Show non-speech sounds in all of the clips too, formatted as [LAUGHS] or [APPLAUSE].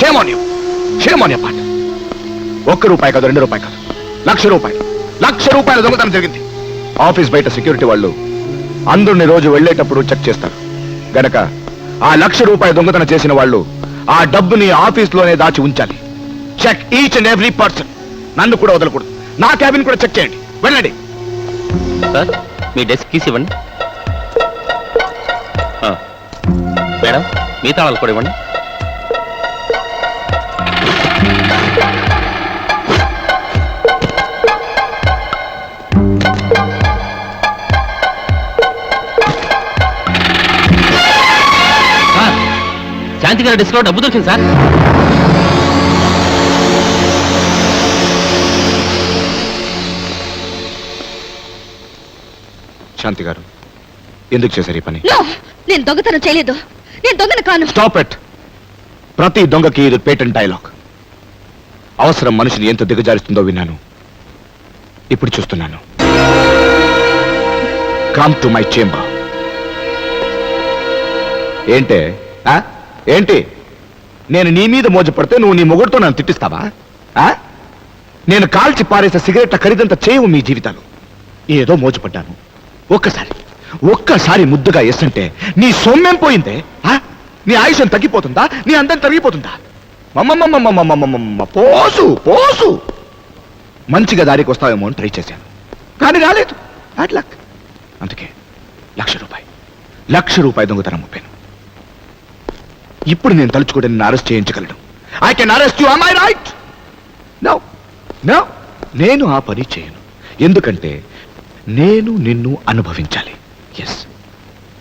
షేమోని షేమోని పాట. ఒక్క రూపాయి కాదు రెండు రూపాయి కాదు. లక్ష రూపాయలు. లక్ష రూపాయల దొంగతనం జరిగింది. ఆఫీస్ బయట సెక్యూరిటీ వాళ్ళు అందరిని రోజు వెళ్ళేటప్పుడు చెక్ చేస్తారు. గనక ఆ లక్ష రూపాయల దొంగతనం చేసిన వాళ్ళు ఆ డబ్బుని ఆఫీస్లోనే దాచి ఉంచాలి. Check each and every person నన్ను కూడా వదలకూడదు. నా క్యాబిన్ కూడా చెక్ చేయండి. వెళ్ళండి. సార్ మీ డెస్క్ కీస్ ఇవ్వండి. మేడం మీ తాళాలు కూడా ఇవ్వండి. శాంతి గారి డెస్క్లో డబ్బు దొరికింది సార్. శాంతి గారు ఎందుకు చేశారు ఈ పని? నేను దొంగతనం చేయలేదు. నేను దొంగన కాను. స్టాప్ ఇట్ ప్రతి దొంగకి ఇది పేటెంట్ డైలాగ్. అవసరం మనిషిని ఎంత దిగజారుస్తుందో విన్నాను. ఇప్పుడు చూస్తున్నాను. కమ్ టు మై చేంబర్ ఏంటే ఆ? ఏంటి? నేను నీ మీద మోజపడితే నువ్వు నీ మొగుడుతో నన్ను తిట్టిస్తావా? ఆ? నేను కాల్చి పారేసే సిగరెట్ల ఖరీదంత చేయవు మీ జీవితాలు. ఏదో మోజపడ్డాను. ఒక్కసారి ఒక్కసారి ముద్దుగా ఎస్సంటే నీ సొమ్మేం పోయిందే ఆ? నీ ఆయుషం తగ్గిపోతుందా? నీ అందం తరిగిపోతుందా? మమ్మమ్మమ్మమ్మమ్మమ్మమ్మ పోసు పోసు. మంచిగా దారికి వస్తావేమో అని ట్రై చేశాను. కానీ రాలేదు. Bad luck. అందుకే లక్ష రూపాయి. లక్ష రూపాయి దొంగతనం ముప్పాను ఇప్పుడు నేను తలుచుకుంటే arrest చేయించగలను. I can arrest you am I right no no నేను ఆ పని చేయను. ఎందుకంటే నేను నిన్ను అనుభవించాలి. ఎస్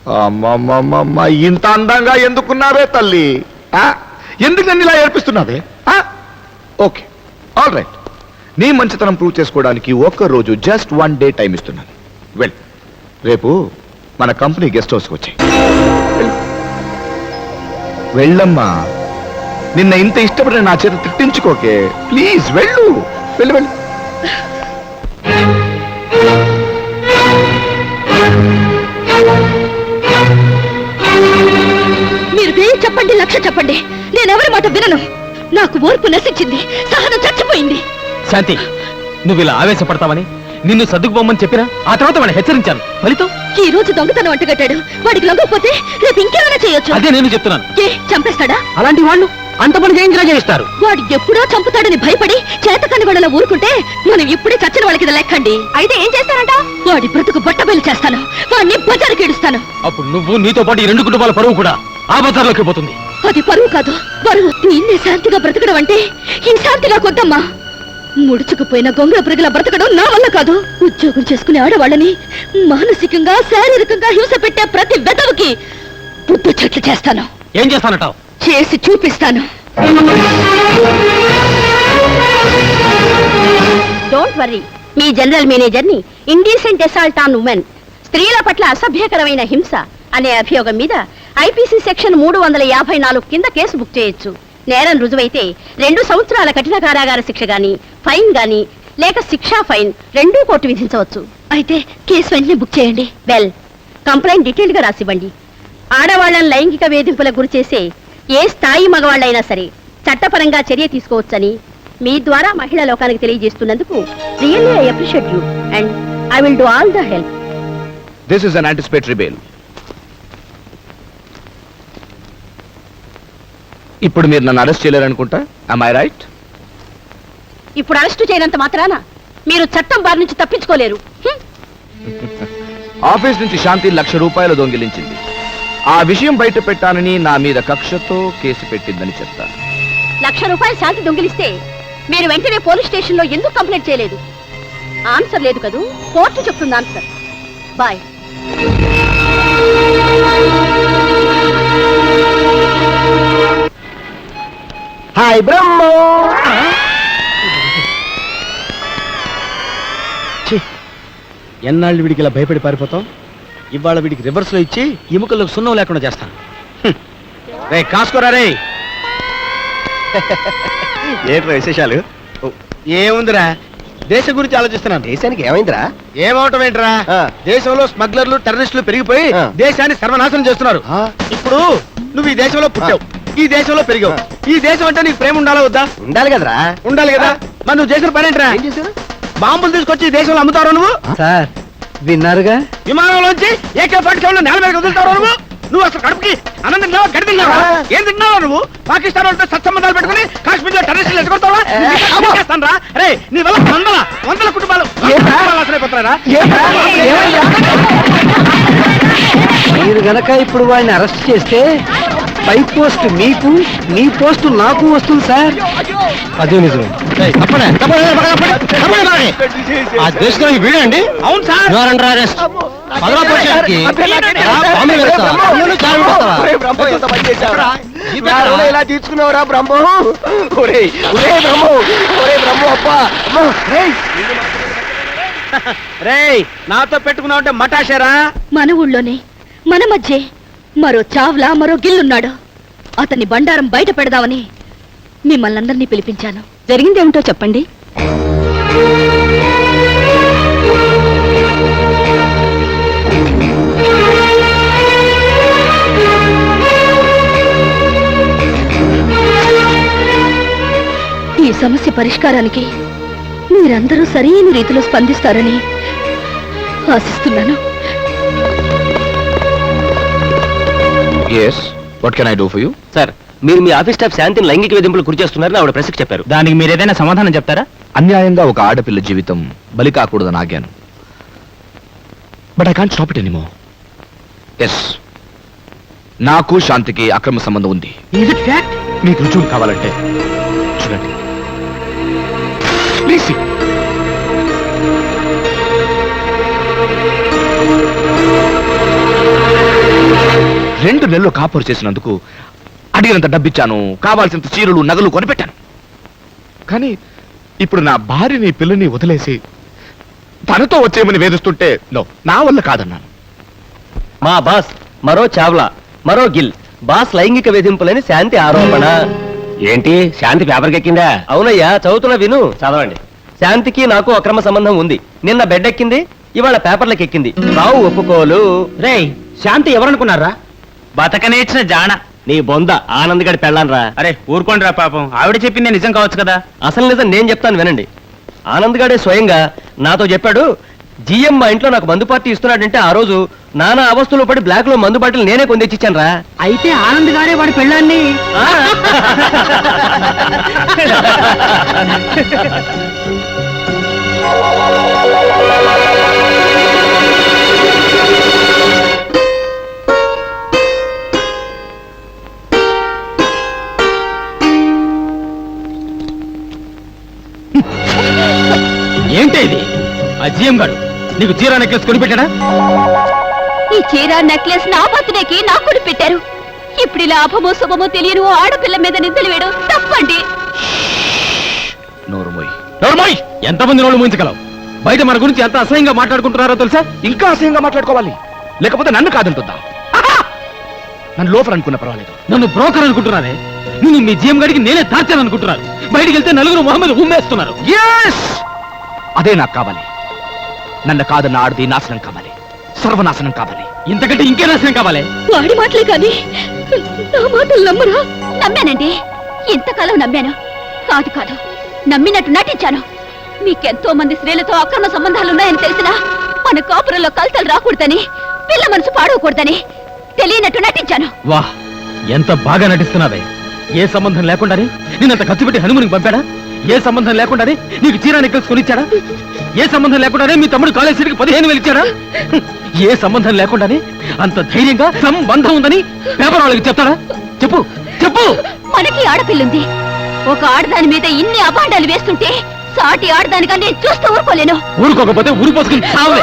అమ్మమ్మమ్మ ఇంత అందంగా ఎందుకున్నావే తల్లి? ఆ? ఎందుకు నన్ను ఇలా ఏర్పిస్తున్నావే ఓకే ఆల్ రైట్ నీ మంచితనం ప్రూవ్ చేసుకోవడానికి ఒక్కరోజు జస్ట్ వన్ డే టైం ఇస్తున్నాను. వెల్ రేపు మన కంపెనీ గెస్ట్ హౌస్కి వచ్చాయి. వెళ్ళమ్మా. నిన్న ఇంత ఇష్టపడిన నా చేత తిట్టించుకోకే. ప్లీజ్ వెళ్ళు. వెళ్ళు వెళ్ళు. మీరు వెయ్యి చెప్పండి లక్ష చెప్పండి. నేను ఎవరి మాట వినను. నాకు ఓర్పు నశించింది. సహనం చచ్చిపోయింది. శాంతి నువ్వు ఇలా ఆవేశపడతావని? నిన్ను సర్దుకుపోమని చెప్పినా? ఆ తర్వాత వాడిని హెచ్చరించాను. ఫలితం? ఈ రోజు దొంగతనం అంటగట్టాడు వాడికి లొంగకపోతే రేపు ఇంకేమైనా చేయొచ్చు? అదే నేను చెప్తున్నాను. ఏ చంపేస్తాడా? అలాంటి వాళ్ళు అంత పని చేయించినా చేయిస్తారు. వాడు ఎప్పుడో చంపుతాడని భయపడి చేతకాని వాళ్ళ ఊరుకుంటే మనం ఇప్పుడే చచ్చిన వాళ్ళకి లెక్కండి. అయితే ఏం చేస్తారంట? వాడి బ్రతుకు బట్టబయలు చేస్తాను. వాడిని బజారుకి ఇడుస్తాను అప్పుడు నువ్వు నీతో పాటు ఈ రెండు కుటుంబాల పరువు కూడా ఆ బజార్లోకి పోతుంది. అది పరువు కాదు బరువు. దీన్ని శాంతిగా బ్రతకడం అంటే ఈ శాంతిగా కొద్దమ్మా. ముడుచుకుపోయిన గొంగళ పురుగుల బ్రతకడం నా వల్ల కాదు. ఉద్యోగం చేసుకునే ఆడవాళ్ళని మానసికంగా శారీరకంగా హింస పెట్టే ప్రతి వెదవుకి బుద్ధి చెట్లు చేస్తాను. ఏం చేస్తానంటావు? చేసి చూపిస్తాను. డోంట్ వర్రీ మీ జనరల్ మేనేజర్ని ఇండీసెంట్ అసాల్ట్ ఆన్ ఉమెన్ స్త్రీల పట్ల అసభ్యకరమైన హింస అనే అభియోగం మీద ఐపీసీ సెక్షన్ మూడు వందల యాభై నాలుగు కింద కేసు బుక్ చేయొచ్చు. నేరం రుజువైతే రెండు సంవత్సరాల కఠిన కారాగార శిక్ష గాని ఫైన్ గాని లేక శిక్షా ఫైన్ రెండూ కోర్టు విధించవచ్చు. అయితే కేసు వెంటనే బుక్ చేయండి. వెల్. కంప్లైంట్ డీటెయిల్డ్గా రాసివ్వండి. ఆడవాళ్ళను లైంగిక వేధింపులకు గురి చేసే ఏ స్థాయి మగవాళ్ళైనా సరే చట్టపరంగా చర్య తీసుకోవచ్చని మీ ద్వారా మహిళా లోకానికి తెలియజేస్తున్నందుకు really I appreciate you and I will do all the help. This is an anticipatory bail ఇప్పుడు మీరు నన్ను అరెస్ట్ చేయలేరనుకుంటా? Am I రైట్ ఇప్పుడు అరెస్టు చేయనంత మాత్రాన మీరు చట్టం బారి నుంచి తప్పించుకోలేరు. హ్మ్. [LAUGHS] ఆఫీస్ నుంచి శాంతి లక్ష రూపాయలు దొంగిలించింది. ఆ విషయం బయట పెట్టానని నా మీద కక్షతో కేసు పెట్టిందని చెప్తాను లక్ష రూపాయలు శాంతి దొంగిలిస్తే మీరు వెంటనే పోలీస్ స్టేషన్లో ఎందుకు కంప్లైంట్ చేయలేదు? ఆన్సర్ లేదు కదూ? కోర్టు చెప్తుంది ఆన్సర్ బాయ్ హాయ్ బ్రహ్మ. ఎన్నాళ్ళు వీడికి ఇలా భయపడి పారిపోతాం ఇవాళ వీడికి రివర్స్లో ఇచ్చి ఎముకలకు సున్నం లేకుండా చేస్తాను. రే కాసుకోరా రే ఏంట్రా విశేషాలు? ఏముందిరా? దేశం గురించి ఆలోచిస్తున్నాను. దేశానికి ఏమైందిరా? ఏమవటం ఏంట్రా. దేశంలో స్మగ్లర్లు టెర్రరిస్టులు పెరిగిపోయి. దేశాన్ని సర్వనాశనం చేస్తున్నారు. ఇప్పుడు నువ్వు ఈ దేశంలో పుట్టావు. ఈ దేశంలో పెరిగావు. ఈ దేశం అంటే నీకు ప్రేమ ఉండాలా వద్దా? ఉండాలి కదరా. ఉండాలి కదా. మరి నువ్వు చేసిన పని ఏంట్రా? ఏం చేశారు? బాంబులు తీసుకొచ్చి ఈ దేశంలో అమ్ముతావు నువ్వు? సార్ విన్నారుగా? విమానంలోంచి ఏకే సెవెన్ నేల మీద వదులుతావు నువ్వు? నువ్వు అసలు కడుపుకి అన్నం తిన్నావా గడి తిన్నావా ఏం తిన్నావా నువ్వు? పాకిస్తాన్ వాళ్ళతో సత్సంబంధాలు పెట్టుకుని కాశ్మీర్లో టెర్రరిస్టులు ఎదుగుతావా రా రే నీ వల్ల వందల వందల కుటుంబాలు నాశనమైపోతున్నారా? మీరు గనక ఇప్పుడు వాడిని అరెస్ట్ చేస్తే పై పోస్ట్ మీకు మీ పోస్ట్ నాకు వస్తుంది సార్. అదే నిజమే. ఆ దేశంలో వీడే అండి? అవును సార్. ఇలా తీర్చుకున్నావురా బ్రహ్మో ఒరే ఒరే బ్రహ్మో ఒరే రేయ్. రేయ్ నాతో పెట్టుకున్నావు అంటే మటాషేరా? మన ఊళ్ళోనే మన మధ్య మరో చావ్లా మరో గిల్లున్నాడు. అతన్ని బండారం బయట పెడదామని మిమ్మల్ని అందరినీ పిలిపించాను. జరిగిందేమిటో చెప్పండి. ఈ సమస్య పరిష్కారానికి మీరందరూ సరైన రీతిలో స్పందిస్తారని ఆశిస్తున్నాను. Yes what can I do for you sir మీరు మీ ఆఫీస్ స్టాఫ్ శాంతిని లైంగిక వేధింపులు గురి చేస్తున్నారని ఆవిడ ప్రెస్కి చెప్పారు. దానికి మీరు ఏదైనా సమాధానం చెప్తారా? అన్యాయంగా ఒక ఆడపిల్ల జీవితం బలి కాకూడదని ఆగాను. But I can't stop it anymore yes నాకు శాంతికి అక్రమ సంబంధం ఉంది. మీకు రుజువు కావాలంటే చూడండి. ప్లీజ్ రెండు నెలలు కాపురు చేసినందుకు అడిగినంత డబ్బిచ్చాను కావాల్సినంత చీరలు నగలు కొనిపెట్టాను. కానీ ఇప్పుడు నా భార్యని పిల్లని వదిలేసి తనతో వచ్చేయమని వేధిస్తుంటే నో నా వల్ల కాదన్నాను. మా బాస్ మరో చావ్లా మరో గిల్ బాస్ లైంగిక వేధింపులని శాంతి ఆరోపణ. ఏంటి? శాంతి పేపర్కి ఎక్కిందా అవునయ్యా చదువుతున్న విను. చదవండి. శాంతికి నాకు అక్రమ సంబంధం ఉంది. నిన్న బెడ్ ఎక్కింది ఇవాళ పేపర్లకు ఎక్కింది రావు ఒప్పుకోలు. రేయ్ శాంతి ఎవరనుకున్నారా? బతకనేచ్చిన జాణ. నీ బొంద ఆనంద్ గడి పెళ్ళాన్రా. అరే ఊరుకోండిరా పాపం. ఆవిడ చెప్పింది నిజం కావచ్చు కదా? అసలు నిజం నేను చెప్తాను వినండి. ఆనంద్ గాడే స్వయంగా నాతో చెప్పాడు జిఎం మా ఇంట్లో నాకు మందు పార్టీ ఇస్తున్నాడంటే ఆ రోజు నానా అవస్థలో పడి బ్లాక్లో మందు బాటిల్ నేనే కొని తెచ్చిచ్చాను రా అయితే ఆనంద్ గారే వాడి పెళ్ళాన్ని? [LAUGHS] ఏంటి ఇది? ఆ జిఎం గాడు నీకు చీర నెక్లెస్ కొనిపెట్టాడా ఈ చీర నెక్లెస్ నా బర్త్డేకి నాకు కొని పెట్టారు. ఇప్పుడు ఇలా అభమో శుభమో తెలియని ఓ ఆడపిల్ల మీద నిద్రలు వేయడం తప్పండి. నోరుమోయ్. నోర్మోయ్! ఎంతమంది నోళ్ళు ముంచగలవు బయట మన గురించి ఎంత అసహ్యంగా మాట్లాడుకుంటున్నారో తెలుసా? ఇంకా అసహ్యంగా మాట్లాడుకోవాలి. లేకపోతే నన్ను కాదంటుందా! నన్ను లోపల అనుకున్న పర్వాలేదు. నన్ను బ్రోకర్ అనుకుంటున్నానే నేను మీ జిఎం గడికి నేనే తార్చాను అనుకుంటున్నారు బయటికి వెళ్తే నలుగురు మొహమ్మద్ ఉమ్మేస్తున్నారు! అదే నాకు కావాలి. నన్ను కాదన్న ఆడది నాశనం కావాలి. సర్వనాశనం కావాలి. ఇంతకంటే ఇంకే నాశనం కావాలి. వాడి మాటలే కానీ నా మాటలు నమ్మరా? నమ్మానండి. ఇంతకాలం నమ్మాను. కాదు కాదు. నమ్మినట్టు నటించాను. మీకెంతో మంది స్త్రీలతో అక్రమ సంబంధాలు ఉన్నాయని తెలిసినా మన కాపురంలో కలతలు రాకూడదని పిల్ల మనసు పాడవకూడదని తెలియనట్టు నటించాను. వా ఎంత బాగా నటిస్తున్నావే. ఏ సంబంధం లేకుండానే నిన్నంత ఖర్చు పెట్టి హనుమనికి పంపాడా? ఏ సంబంధం లేకుండానే నీకు చీర నెక్కల్స్ కొనిచ్చాడా? ఏ సంబంధం లేకుండానే మీ తమ్ముడు కాలేజీకి పదిహేను వేలు ఇచ్చాడా. ఏ సంబంధం లేకుండానే అంత ధైర్యంగా సంబంధం ఉందని పేపర్ వాళ్ళకి చెప్తాడా? చెప్పు చెప్పు! మనకి ఆడపిల్లుంది. ఒక ఆడదాని మీద ఇన్ని అభాండాలు వేస్తుంటే సాటి ఆడదానిగా నేను చూస్తూ ఊరుకోలేను. ఊరుకోకపోతే ఊరు పోసుకుని చావలే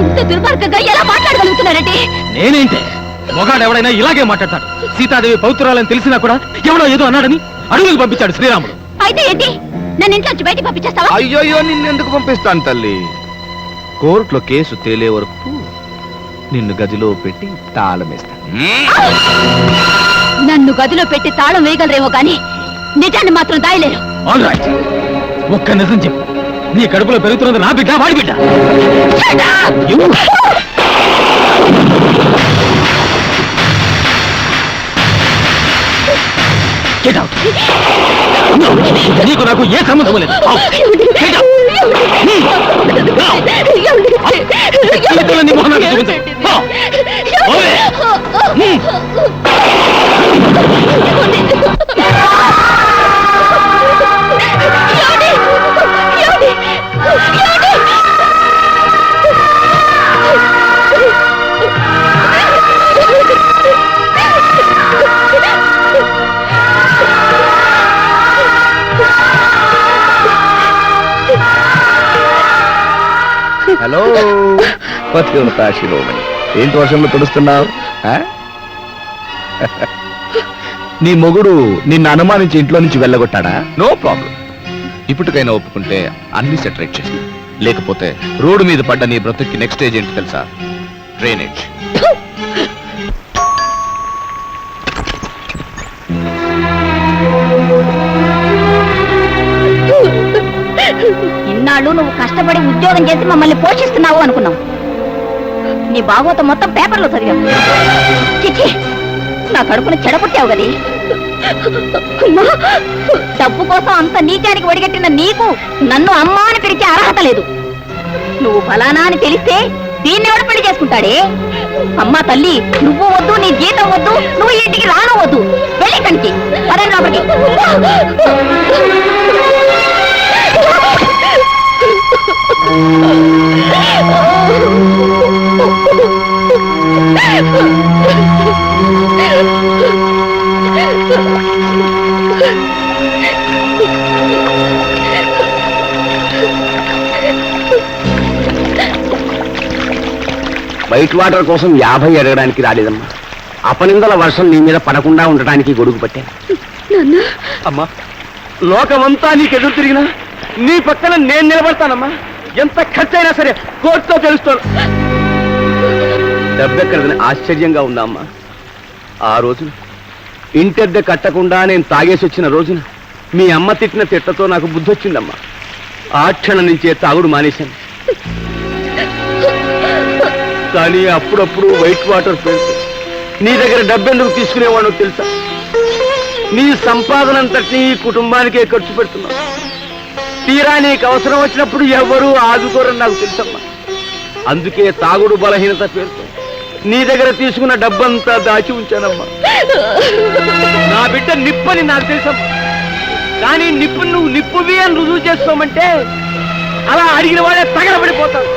ఇంత దుర్మార్గంగా ఎలా మాట్లాడగలుగుతున్నారంటే నేనేంటే? మొగాడు ఎవడైనా ఇలాగే మాట్లాడతాడు. సీతాదేవి పౌత్రాలని తెలిసినా కూడా ఎవడో ఏదో అన్నాడని అడుగులకు పంపించాడు శ్రీరాముడు. అయితే ఏంటి? నన్ను ఇంట్లోంచి బయటికి పంపించేస్తావా? అయ్యోయ్యో నిన్నెందుకు పంపిస్తాను తల్లి? కోర్టులో కేసు తేలే వరకు నిన్ను గదిలో పెట్టి తాళమేస్తాను నన్ను గదిలో పెట్టి తాళం వేయగలరేమో గాని నిజాన్ని మాత్రం దాయలేరు. ఆల్ రైట్ ఒక్క నిజం చెప్పు. నీ కడుపులో పెరుగుతున్నది నా బిడ్డ వాడి బిడ్డ. గెట్ అవుట్ నీకు నాకు ఏ సంబంధం లేదు హలో. పతివ్రత శిరోమణి ఏంటి వర్షంలో తుడుస్తున్నావు? నీ మొగుడు నిన్ను అనుమానించి ఇంట్లో నుంచి వెళ్ళగొట్టాడా? No problem. ఇప్పటికైనా ఒప్పుకుంటే అన్ని సెటరేట్ చేస్తా. లేకపోతే రోడ్డు మీద పడ్డ నీ బ్రతుక్కి నెక్స్ట్ స్టేజ్ ఏంటి తెలుసా? డ్రైనేజ్. ఇన్నాళ్ళు నువ్వు కష్టపడి ఉద్యోగం చేసి మమ్మల్ని పోషిస్తున్నావు అనుకున్నాం. నీ భాగవతం మొత్తం పేపర్లో చదివాం. చిచ్చి నా కడుపును చెడపుట్టావు గది డబ్బు కోసం అంత నీచానికి ఒడిగట్టిన నీకు నన్ను అమ్మా అని పిలిచే అర్హత లేదు. నువ్వు ఫలానా అని తెలిస్తే దీన్ని ఎవడు పెళ్ళి చేసుకుంటాడే? అమ్మా తల్లి నువ్వు వద్దు నీ జీతం వద్దు నువ్వు ఇంటికి రాను వద్దు. వెళ్ళి కనికి పదండి లోపలికి. వైట్ వాటర్ కోసం యాభై అడగడానికి రాలేదమ్మా. అపనిందల వర్షం నీ మీద పడకుండా ఉండటానికి గొడుగు పట్టాను. అమ్మా లోకమంతా నీకు ఎదురు తిరిగినా నీ పక్కన నేను నిలబడతానమ్మా. ఎంత ఖర్చైనా సరే కోర్టుతో తెలుస్తాను. దెబ్బెక్కడదని ఆశ్చర్యంగా ఉందమ్మా. ఆ రోజున ఇంటెద్ద కట్టకుండా నేను తాగేసి వచ్చిన రోజున మీ అమ్మ తిట్టిన తిట్టతో నాకు బుద్ధి వచ్చిందమ్మా ఆ క్షణం నుంచే తాగుడు మానేశాను. కానీ అప్పుడప్పుడు వైట్ వాటర్ పేరుతో నీ దగ్గర డబ్బెందుకు తీసుకునేవాడు తెలుసా? నీ సంపాదన అంతటినీ కుటుంబానికే ఖర్చు పెడుతున్నావు తీరా నీకు అవసరం వచ్చినప్పుడు ఎవ్వరూ ఆదుకోరని నాకు తెలుసమ్మా. అందుకే తాగుడు బలహీనత పేరుతో నీ దగ్గర తీసుకున్న డబ్బంతా దాచి ఉంచానమ్మా. నా బిడ్డ నిప్పని నాకు తెలుసమ్మా. కానీ నిప్పు నువ్వు నిప్పువి అని రుజువు చేస్తామంటే అలా అడిగిన వాళ్ళే తగలబడిపోతాను